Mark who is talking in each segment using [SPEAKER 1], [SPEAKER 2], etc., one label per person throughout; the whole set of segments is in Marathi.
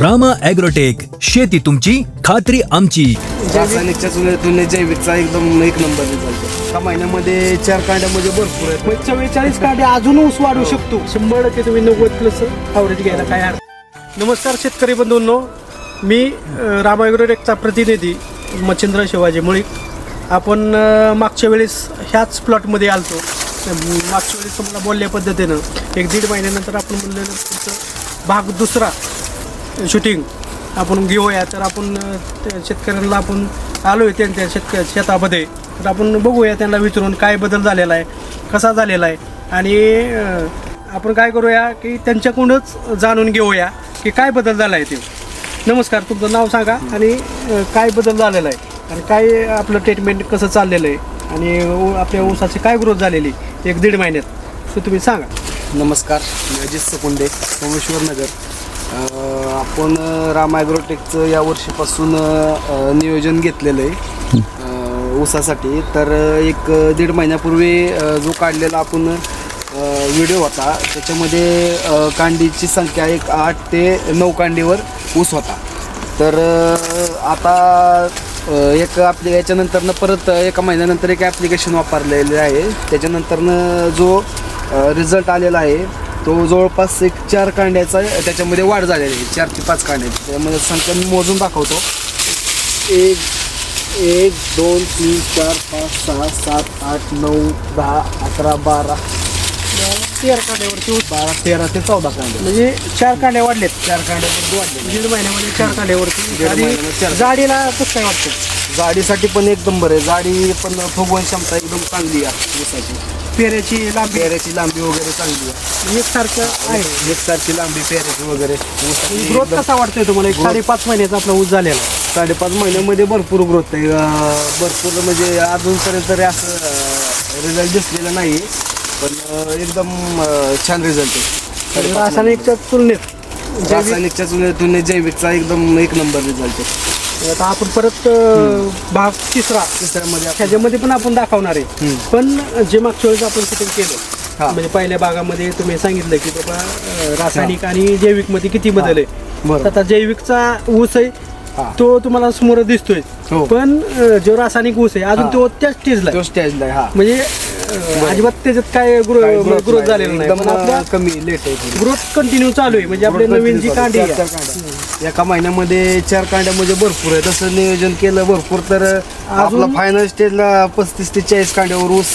[SPEAKER 1] रामा ॲग्रोटेक शेती तुमची खात्री आमची.
[SPEAKER 2] रासायनिकच्या तुलनेत जैविकचा एकदम एक नंबर रिझल्ट एका महिन्यामध्ये चार कांड्यामध्ये भरपूर आहेत.
[SPEAKER 3] मग चव्वेचाळीस कांडे अजून ऊस वाढू शकतो. शंभर टक्के तुम्ही नव्वद प्लस ॲव्हरेज घ्यायला काय हरकत नमस्कार शेतकरी बंधूंनो. मी अ, रामायग्रोटेकचा प्रतिनिधी मच्छिंद्र शिवाजी मुळीक. आपण अ, मागच्या वेळेस ह्याच प्लॉटमध्ये आलतो. मागच्या वेळेस तुम्हाला बोलल्या पद्धतीनं एक दीड महिन्यानंतर आपण म्हणलेलं पुढचं भाग दुसरा शूटिंग आपण घेऊया. तर आपण शेतकऱ्यांना आपण आलो आहे त्यांच्या शेतक शेतामध्ये. तर आपण बघूया त्यांना विचारून काय बदल झालेला आहे कसा झालेला आहे. आणि आपण काय करूया की त्यांच्याकडूनच जाणून घेऊया की काय बदल झाला आहे ते. नमस्कार तुमचं नाव सांगा आणि काय बदल झालेला आहे आणि काय आपलं ट्रीटमेंट कसं चाललेलं आहे आणि ऊ- आपल्या ऊसाची काय ग्रोथ झालेली एक दीड महिन्यात. तर तुम्ही सांगा.
[SPEAKER 2] नमस्कार मी अजित सकुंडे सोमेश्वर नगर. आपण राम ॲग्रोटेकचं या वर्षीपासून नियोजन घेतलेलं आहे. ऊसासाठी. तर एक दीड महिन्यापूर्वी जो काढलेला आपण व्हिडिओ होता त्याच्यामध्ये कांडीची संख्या एक आठ ते नऊ कांडीवर ऊस होता. तर आता एक आपल्या याच्यानंतरनं परत एका महिन्यानंतर एक ॲप्लिकेशन वापरलेले आहे. त्याच्यानंतरनं जो रिझल्ट आलेला आहे तो जवळपास एक चार कांड्याचा त्याच्यामध्ये वाढ झालेली आहे. चार ते पाच कांड्याची त्यामध्ये संख्या मी मोजून दाखवतो. एक एक दोन तीन चार पाच सहा सात आठ नऊ दहा अकरा बारा.
[SPEAKER 3] तेरा कांड्यावरती ऊस
[SPEAKER 2] बारा तेरा ते चौदा कांडे.
[SPEAKER 3] म्हणजे चार कांड्या वाढलेत.
[SPEAKER 2] चार कांड्यापर्यंत वाढले
[SPEAKER 3] दीड महिन्यामध्ये चार कांड्यावरती.
[SPEAKER 2] दीड
[SPEAKER 3] आणि
[SPEAKER 2] महिन्यामध्ये चार.
[SPEAKER 3] जाडीला कसं काय वाटतं?
[SPEAKER 2] जाडीसाठी पण एक नंबर आहे. जाडी पण फुगवण क्षमता एकदम चांगली आहे. ऊसाची
[SPEAKER 3] पेऱ्याची लांबी.
[SPEAKER 2] पेऱ्याची लांबी वगैरे चांगली आहे.
[SPEAKER 3] एकसारखं आहे.
[SPEAKER 2] एकसारखी लांबी पेऱ्याची वगैरे. ऊसाची
[SPEAKER 3] ग्रोथ
[SPEAKER 2] एकदम-
[SPEAKER 3] कसा वाटतोय तुम्हाला? एक
[SPEAKER 2] Growth-
[SPEAKER 3] साडेपाच महिन्याचा आपला ऊस झालेला.
[SPEAKER 2] साडेपाच महिन्यामध्ये भरपूर ग्रोथ आहे. अं, भरपूर म्हणजे अजूनपर्यंत तरी असं रिझल्ट दिसलेला नाही. पण अं, एकदम अं, छान रिझल्ट आहे.
[SPEAKER 3] रासायनिकच्या तुलनेत. जैविक-
[SPEAKER 2] रासायनिकच्या तुलनेत तुलनेत जैविकचा एकदम एक नंबर रिझल्ट आहे.
[SPEAKER 3] आता आपण परत अं, भाग तिसरा
[SPEAKER 2] तिसऱ्यामध्ये
[SPEAKER 3] ह्याच्यामध्ये पण आपण दाखवणार आहे. पण जे मागच्या वेळेस आपण शूटिंग केलं
[SPEAKER 2] हा.
[SPEAKER 3] म्हणजे पहिल्या भागामध्ये तुम्ही सांगितलं की बाबा अं, रासायनिक आणि जैविकमध्ये किती बदल आहे
[SPEAKER 2] बरोबर.
[SPEAKER 3] तर आता जैविकचा ऊस आहे. तो तुम्हाला समोर दिसतोय
[SPEAKER 2] हो.
[SPEAKER 3] पण अं, जो रासायनिक ऊस आहे अजून
[SPEAKER 2] हा.
[SPEAKER 3] तो त्याच स्टेजला
[SPEAKER 2] तो स्टेजला आहे हा
[SPEAKER 3] म्हणजे अजिबात त्याच्यात काय ग्रो ग्रोथ
[SPEAKER 2] नाही.
[SPEAKER 3] झालेला नाही पण आपल्या
[SPEAKER 2] कमी लेट आहे.
[SPEAKER 3] ग्रोथ कंटिन्यू चालू आहे म्हणजे आपले
[SPEAKER 2] Growth
[SPEAKER 3] नवीन जी कांडी. आहे
[SPEAKER 2] कांड्या. एका महिन्यामध्ये चार कांड्यामध्ये भरपूर आहे तसं नियोजन केलं भरपूर तर आपला फायनल स्टेजला पस्तीस ते चाळीस कांड्यावर ऊस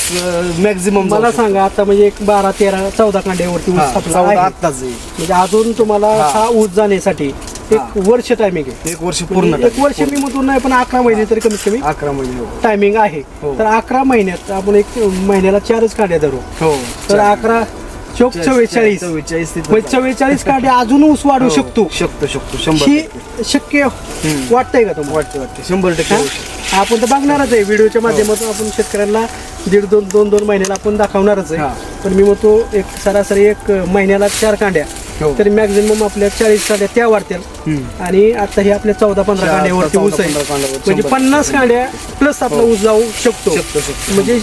[SPEAKER 2] मॅक्झिमम
[SPEAKER 3] मला सांगा आता म्हणजे एक बारा तेरा चौदा कांड्यावरती ऊस आहे.
[SPEAKER 2] आत्ताच आहे.
[SPEAKER 3] म्हणजे अजून तुम्हाला
[SPEAKER 2] हा.
[SPEAKER 3] हा ऊस जाण्यासाठी एक
[SPEAKER 2] हा.
[SPEAKER 3] वर्ष टायमिंग आहे.
[SPEAKER 2] एक वर्ष पूर्ण
[SPEAKER 3] म्हणजे एक वर्ष मी म्हणतो नाही पण अकरा महिने तरी कमीत कमी
[SPEAKER 2] अकरा महिने हो.
[SPEAKER 3] टायमिंग आहे.
[SPEAKER 2] हो.
[SPEAKER 3] तर अकरा महिन्यात आपण एक महिन्याला चारच कांड्या धरू.
[SPEAKER 2] हो.
[SPEAKER 3] तर अकरा चौक चव्वेचाळीस.
[SPEAKER 2] चव्वेचाळीस ते
[SPEAKER 3] म्हणजे चव्वेचाळीस कांडे अजून ऊस वाढू
[SPEAKER 2] हो,
[SPEAKER 3] शकतो.
[SPEAKER 2] शकतो शकतो. शंभर
[SPEAKER 3] ही. शक्य वाटतंय का तुम्हाला?
[SPEAKER 2] वाटते वाटते शंभर टक्के
[SPEAKER 3] हा? आपण तर बघणारच आहे. व्हिडिओच्या माध्यमातून आपण शेतकऱ्यांना दीड दोन दोन दोन महिन्याला आपण दाखवणारच
[SPEAKER 2] हा.
[SPEAKER 3] आहे पण मी म्हणतो एक सरासरी एक महिन्याला चार कांड्या.
[SPEAKER 2] हो.
[SPEAKER 3] तरी मॅक्झिमम आपल्या चाळीस कांड्या त्या वाढतील. आणि आता हे आपल्या चौदा पंधरा
[SPEAKER 2] चार-
[SPEAKER 3] कांड्यावरती
[SPEAKER 2] चौदा-
[SPEAKER 3] ऊस आहे. म्हणजे
[SPEAKER 2] शंभर.
[SPEAKER 3] पन्नास. कांड्या प्लस आपला
[SPEAKER 2] हो.
[SPEAKER 3] ऊस जाऊ शकतो.
[SPEAKER 2] शकतो, शकतो.
[SPEAKER 3] म्हणजे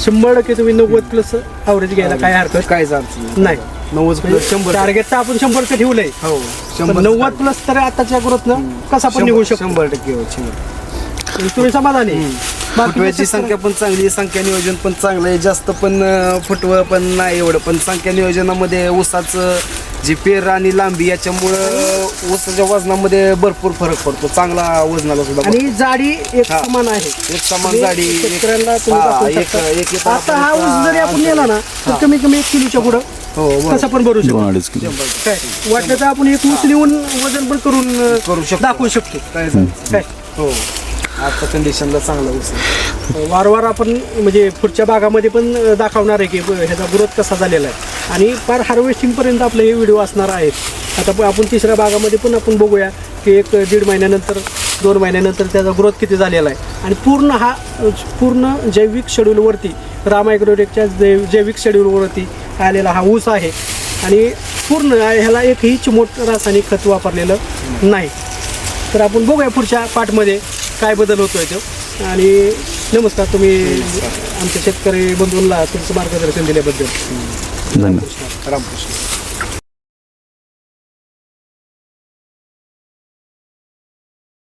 [SPEAKER 3] शंभर टक्के तुम्ही नव्वद प्लस ॲव्हरेज घ्यायला काय हरकत
[SPEAKER 2] अडचण
[SPEAKER 3] नाही.
[SPEAKER 2] नव्वद प्लस शंभर.
[SPEAKER 3] टार्गेट तर आपण शंभर टक्के ठेवलंय.
[SPEAKER 2] हो.
[SPEAKER 3] पण नव्वद प्लस तर आताच्या ग्रोथनं कसा पण निघू शकतो.
[SPEAKER 2] शंभर टक्के हो शंभर.
[SPEAKER 3] तुम्ही समाधानी बाकी
[SPEAKER 2] फुटव्याची संख्या पण चांगली आहे. संख्या नियोजन पण चांगलं आहे. जास्त पण अं, फुटवं पण नाही एवढं. पण संख्या नियोजनामध्ये ऊसाचं जी पेर आणि लांबी याच्यामुळं ऊसाच्या वजनामध्ये भरपूर फरक पडतो चांगला वजनाला सुद्धा
[SPEAKER 3] आणि जाडी एक
[SPEAKER 2] हा.
[SPEAKER 3] समान आहे
[SPEAKER 2] एक समान
[SPEAKER 3] म्हणजे
[SPEAKER 2] जाडी एक-
[SPEAKER 3] शेतकऱ्यांना तुम्ही
[SPEAKER 2] हा,
[SPEAKER 3] दाखवू
[SPEAKER 2] एक-
[SPEAKER 3] शकता.
[SPEAKER 2] एक एकर
[SPEAKER 3] आता हा
[SPEAKER 2] आपण
[SPEAKER 3] ऊस जरी आपण नेला ना तर
[SPEAKER 2] हा.
[SPEAKER 3] कमी कमी एक किलोच्या पुढं
[SPEAKER 2] हो बरोबर.
[SPEAKER 3] कसं पण भरू शकतो
[SPEAKER 4] दोन अडीच किलो
[SPEAKER 2] शंभर
[SPEAKER 3] काय वाटलं तर आपण एक ऊस नेऊन वजन पण करून अं,
[SPEAKER 2] करू शकतो.
[SPEAKER 3] दाखवू शकतो
[SPEAKER 2] काय झालं?
[SPEAKER 3] काय
[SPEAKER 2] हो आता कंडिशनला चांगला ऊस आहे.
[SPEAKER 3] वारंवार आपण म्हणजे पुढच्या भागामध्ये पण अं, दाखवणार आहे की ब- ह्याचा ग्रोथ कसा झालेला आहे आणि फार हार्वेस्टिंग पर्यंत आपले हे व्हिडिओ असणार आहेत. आता आपण तिसऱ्या भागामध्ये पण आपण बघूया की एक दीड महिन्यानंतर दोन महिन्यानंतर त्याचा ग्रोथ किती झालेला आहे. आणि पूर्ण हा पूर्ण जैविक शेड्यूलवरती राम ॲग्रोटेकच्या जैव जैविक शेड्यूलवरती आलेला हा ऊस आहे. आणि पूर्ण ह्याला एकही चिमोट रासायनिक खत वापरलेलं नाही. तर आपण बघूया पुढच्या पाठमध्ये काय बदल होतोय तो. आणि नमस्कार तुम्ही आमच्या शेतकरी बंधूंना तुमचं मार्गदर्शन दिल्याबद्दल.
[SPEAKER 4] धन्यवाद
[SPEAKER 2] रामकृष्ण